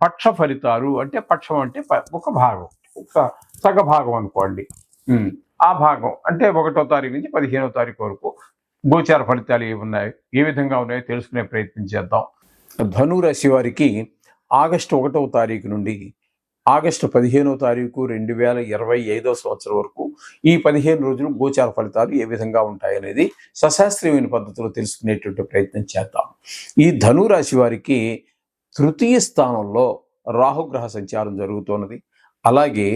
పక్ష ఫలితాలు అంటే పక్షం అంటే ఒక భాగం ఒక సగ భాగం అనుకోండి. ఆ భాగం అంటే ఒకటో తారీఖు నుంచి పదిహేనో తారీఖు వరకు గోచార ఫలితాలు ఏమున్నాయి ఉన్నాయి ఏ విధంగా ఉన్నాయో తెలుసుకునే ప్రయత్నం చేద్దాం. ధనురాశి వారికి ఆగస్టు ఒకటవ తారీఖు నుండి ఆగస్టు పదిహేనో తారీఖు రెండు వేల ఇరవై ఐదో సంవత్సరం వరకు ఈ పదిహేను రోజులు గోచార ఫలితాలు ఏ విధంగా ఉంటాయనేది సశాస్త్రీయమైన పద్ధతిలో తెలుసుకునేటువంటి ప్రయత్నం చేద్దాం. ఈ ధనురాశి వారికి తృతీయ స్థానంలో రాహుగ్రహ సంచారం జరుగుతున్నది అలాగే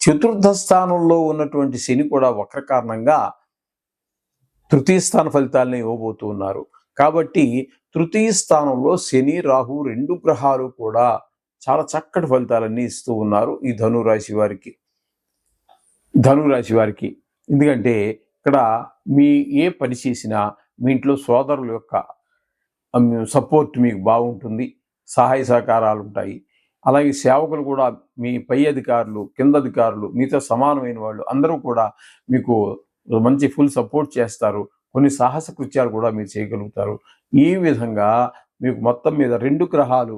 చతుర్థ స్థానంలో ఉన్నటువంటి శని కూడా వక్ర కారణంగా తృతీయ స్థాన ఫలితాలను ఇవ్వబోతూ ఉన్నారు కాబట్టి తృతీయ స్థానంలో శని రాహు రెండు గ్రహాలు కూడా చాలా చక్కటి ఫలితాలన్నీ ఇస్తూ ఉన్నారు ఈ ధనురాశి వారికి. ధనురాశి వారికి. ఎందుకంటే ఇక్కడ మీ ఏ పని చేసినా మీ ఇంట్లో సోదరుల యొక్క సపోర్ట్ మీకు బాగుంటుంది. సహాయ సహకారాలు ఉంటాయి అలాగే సేవకులు కూడా మీ పై అధికారులు కింద అధికారులు మీతో సమానమైన వాళ్ళు అందరూ కూడా మీకు మంచి ఫుల్ సపోర్ట్ చేస్తారు. కొన్ని సాహస కృత్యాలు కూడా మీరు చేయగలుగుతారు. ఈ విధంగా మీకు మొత్తం మీద రెండు గ్రహాలు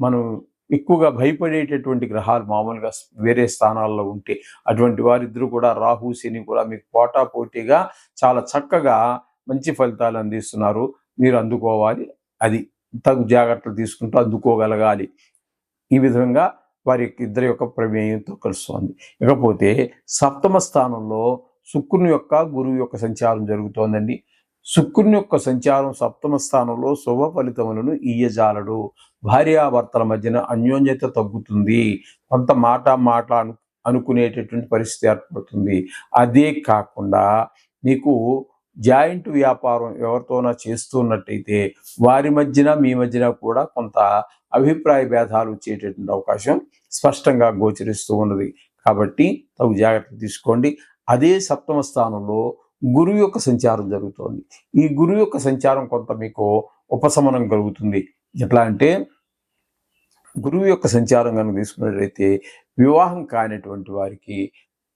మనం ఎక్కువగా భయపడేటటువంటి గ్రహాలు మామూలుగా వేరే స్థానాల్లో ఉంటే అటువంటి వారిద్దరూ కూడా రాహు శని కూడా మీకు పోటాపోటీగా చాలా చక్కగా మంచి ఫలితాలు అందిస్తున్నారు. మీరు అందుకోవాలి. అది తగు జాగ్రత్తలు తీసుకుంటూ అందుకోగలగాలి. ఈ విధంగా వారి ఇద్దరి యొక్క ప్రమేయంతో కలుస్తోంది. ఇకపోతే సప్తమ స్థానంలో శుక్రుని యొక్క గురువు యొక్క సంచారం జరుగుతోందండి. శుక్రుని యొక్క సంచారం సప్తమ స్థానంలో శుభ ఫలితములను ఇయ్యజాలడు. భార్యాభర్తల మధ్యన అన్యోన్యత తగ్గుతుంది. కొంత మాట మాట అను అనుకునేటటువంటి పరిస్థితి ఏర్పడుతుంది. అదే కాకుండా మీకు జాయింట్ వ్యాపారం ఎవరితోనో చేస్తున్నట్టయితే వారి మధ్యన మీ మధ్యన కూడా కొంత అభిప్రాయ భేదాలు వచ్చేటటువంటి అవకాశం స్పష్టంగా గోచరిస్తూ ఉన్నది. కాబట్టి తగు జాగ్రత్త తీసుకోండి. అదే సప్తమ స్థానంలో గురువు యొక్క సంచారం జరుగుతోంది. ఈ గురువు యొక్క సంచారం కొంత మీకు ఉపశమనం కలుగుతుంది. ఎట్లా అంటే గురువు యొక్క సంచారం కనుక తీసుకున్నట్లయితే వివాహం కానిటువంటి వారికి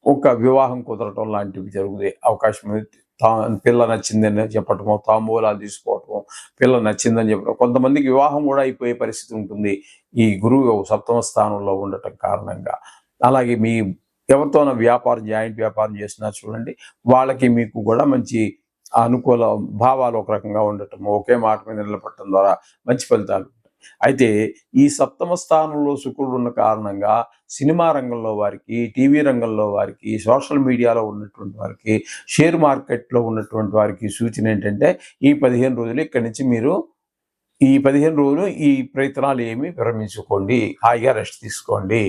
ఒక వివాహం కుదరటం లాంటివి జరుగుతాయి. అవకాశం తా పిల్ల నచ్చిందని చెప్పటము తాంబూలాలు తీసుకోవటము పిల్ల నచ్చిందని చెప్పడం కొంతమందికి వివాహం కూడా అయిపోయే పరిస్థితి ఉంటుంది. ఈ గురువు సప్తమ స్థానంలో ఉండటం కారణంగా. అలాగే మీ ఎవరితోనో వ్యాపారం జాయింట్ వ్యాపారం చేసినా చూడండి వాళ్ళకి మీకు కూడా మంచి అనుకూల భావాలు ఒక రకంగా ఉండటం ఒకే మాట మీద నిలబడటం ద్వారా మంచి ఫలితాలు అయితే ఈ సప్తమ స్థానంలో శుక్రుడు ఉన్న కారణంగా సినిమా రంగంలో వారికి టీవీ రంగంలో వారికి సోషల్ మీడియాలో ఉన్నటువంటి వారికి షేర్ మార్కెట్లో ఉన్నటువంటి వారికి సూచన ఏంటంటే ఈ పదిహేను రోజులు ఇక్కడి నుంచి మీరు ఈ పదిహేను రోజులు ఈ ప్రయత్నాలు ఏమి విరమించుకోండి. హాయిగా రెస్ట్ తీసుకోండి.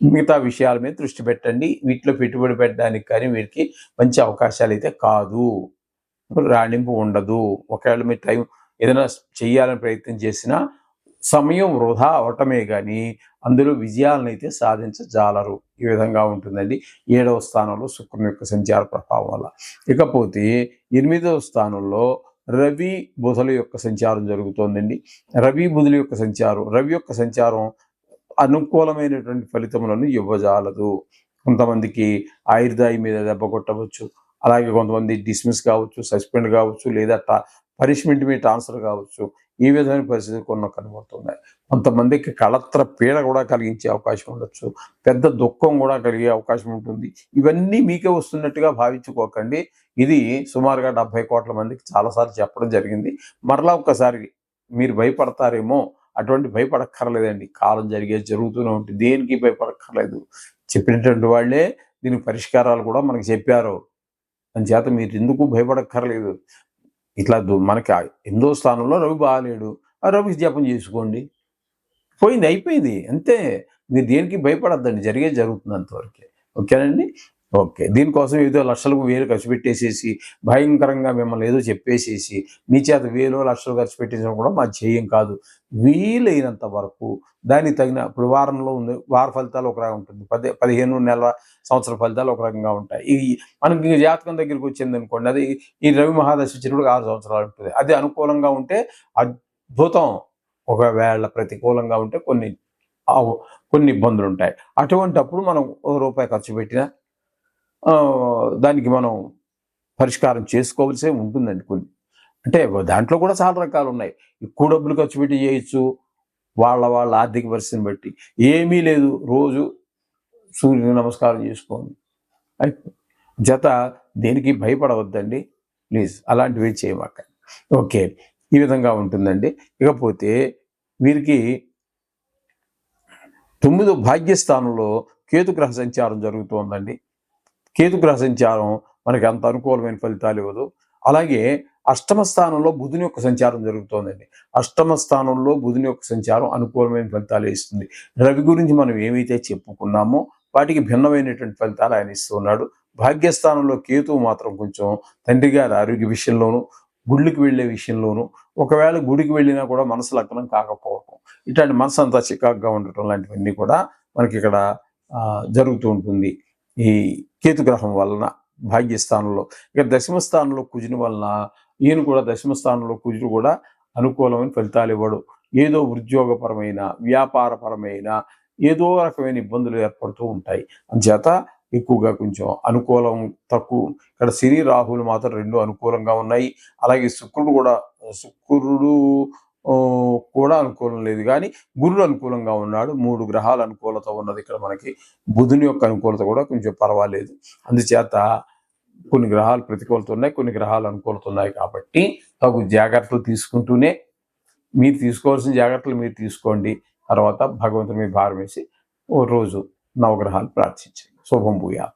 మిగతా విషయాల మీద దృష్టి పెట్టండి. వీటిలో పెట్టుబడి పెట్టడానికి కానీ వీరికి మంచి అవకాశాలు అయితే కాదు. రాణింపు ఉండదు. ఒకవేళ మీరు టైం ఏదైనా చేయాలని ప్రయత్నం చేసినా సమయం వృధా అవటమే కానీ అందులో విజయాలను అయితే సాధించజాలరు. ఈ విధంగా ఉంటుందండి. ఏడవ స్థానంలో శుక్రుని యొక్క సంచార ప్రభావం వల్ల. ఇకపోతే ఎనిమిదవ స్థానంలో రవి బుధల యొక్క సంచారం జరుగుతోందండి. రవి బుధుల యొక్క సంచారం రవి యొక్క సంచారం అనుకూలమైనటువంటి ఫలితములను ఇవ్వజాలదు. కొంతమందికి ఆయుర్దాయి మీద దెబ్బ కొట్టవచ్చు. అలాగే కొంతమంది డిస్మిస్ కావచ్చు సస్పెండ్ కావచ్చు లేదా పనిష్మెంట్ మీ ట్రాన్స్ఫర్ కావచ్చు. ఈ విధమైన పరిస్థితి కొన్ని కనబడుతున్నాయి. కొంతమందికి కళత్ర పీడ కూడా కలిగించే అవకాశం ఉండొచ్చు. పెద్ద దుఃఖం కూడా కలిగే అవకాశం ఉంటుంది. ఇవన్నీ మీకే వస్తున్నట్టుగా భావించుకోకండి. ఇది సుమారుగా డెబ్బై కోట్ల మందికి చాలాసార్లు చెప్పడం జరిగింది. మరలా ఒక్కసారి మీరు భయపడతారేమో అటువంటి భయపడక్కర్లేదండి. కాలం జరిగే జరుగుతూనే ఉంటుంది. దేనికి భయపడక్కర్లేదు? చెప్పినటువంటి వాళ్ళే దీనికి పరిష్కారాలు కూడా మనకు చెప్పారు. చేత మీరు ఎందుకు భయపడక్కర్లేదు? ఇట్లా మనకి ఎనిమిదో స్థానంలో రవి బాగాలేడు ఆ రవి జపం చేసుకోండి. పోయింది అయిపోయింది. అంతే. మీరు దేనికి భయపడద్దండి. జరిగే జరుగుతుంది అంతవరకే ఓకేనండి? ఓకే. దీనికోసం ఏదో లక్షలకు వేలు ఖర్చు పెట్టేసేసి భయంకరంగా మిమ్మల్ని ఏదో చెప్పేసేసి మీ చేత వేలు లక్షలు ఖర్చు పెట్టించడం కూడా మా చేయం కాదు. వీలైనంత వరకు దానికి తగిన ఇప్పుడు వారంలో ఉంది వార ఫలితాలు ఒక రకంగా ఉంటుంది. పది పదిహేను నెలల సంవత్సర ఫలితాలు ఒక రకంగా ఉంటాయి. ఈ మనకి జాతకం దగ్గరికి వచ్చింది అనుకోండి అది ఈ రవి మహాదశ వచ్చినప్పుడు ఆరు సంవత్సరాలు ఉంటుంది. అది అనుకూలంగా ఉంటే అద్భుతం. ఒకవేళ ప్రతికూలంగా ఉంటే కొన్ని కొన్ని ఇబ్బందులు ఉంటాయి. అటువంటప్పుడు మనం రూపాయి ఖర్చు పెట్టినా దానికి మనం పరిష్కారం చేసుకోవాల్సే ఉంటుందండి కొన్ని. అంటే దాంట్లో కూడా చాలా రకాలు ఉన్నాయి. ఎక్కువ డబ్బులు ఖర్చు పెట్టి చేయొచ్చు. వాళ్ళ వాళ్ళ ఆర్థిక పరిస్థితిని బట్టి. ఏమీ లేదు. రోజు సూర్యుని నమస్కారం చేసుకోండి. జత దేనికి భయపడవద్దండి. ప్లీజ్ అలాంటివి చేయమాక ఓకే. ఈ విధంగా ఉంటుందండి. ఇకపోతే వీరికి తొమ్మిదో భాగ్యస్థానంలో కేతుగ్రహ సంచారం జరుగుతుందండి కేతు గ్రహ సంచారం మనకి అంత అనుకూలమైన ఫలితాలు ఇవ్వదు. అలాగే అష్టమ స్థానంలో బుధుని యొక్క సంచారం జరుగుతోందండి. అష్టమ స్థానంలో బుధుని యొక్క సంచారం అనుకూలమైన ఫలితాలు ఇస్తుంది. రవి గురించి మనం ఏమైతే చెప్పుకున్నామో వాటికి భిన్నమైనటువంటి ఫలితాలు ఆయన ఇస్తున్నాడు భాగ్యస్థానంలో కేతువు మాత్రం కొంచెం తండ్రి గారి ఆరోగ్య విషయంలోనూ గుళ్ళకి వెళ్ళే విషయంలోనూ ఒకవేళ గుడికి వెళ్ళినా కూడా మనసు లగ్నం కాకపోవటం ఇట్లాంటి మనసు అంతా చికాకుగా ఉండటం లాంటివన్నీ కూడా మనకి ఇక్కడ జరుగుతూ ఉంటుంది. ఈ కేతుగ్రహం వలన భాగ్యస్థానంలో. ఇక దశమ స్థానంలో కుజుని వలన ఈయన కూడా దశమ స్థానంలో కుజుడు కూడా అనుకూలమైన ఫలితాలు ఇవ్వడు. ఏదో ఉద్యోగపరమైన వ్యాపారపరమైన ఏదో రకమైన ఇబ్బందులు ఏర్పడుతూ ఉంటాయి. అంచేత ఎక్కువగా కొంచెం అనుకూలం తక్కువ. ఇక్కడ శని రాహులు మాత్రం రెండు అనుకూలంగా ఉన్నాయి. అలాగే శుక్రుడు కూడా శుక్రుడు కూడా అనుకూలం లేదు. కానీ గురుడు అనుకూలంగా ఉన్నాడు. మూడు గ్రహాల అనుకూలత ఉన్నది. ఇక్కడ మనకి బుధుని యొక్క అనుకూలత కూడా కొంచెం పర్వాలేదు. అందుచేత కొన్ని గ్రహాలు ప్రతికూలత ఉన్నాయి. కొన్ని గ్రహాలు అనుకూలత ఉన్నాయి కాబట్టి తగు జాగ్రత్తలు తీసుకుంటూనే మీరు తీసుకోవాల్సిన జాగ్రత్తలు మీరు తీసుకోండి. తర్వాత భగవంతుని మీద భారం వేసి ఓ రోజు నవగ్రహాలు ప్రార్థించండి. శుభం భూయా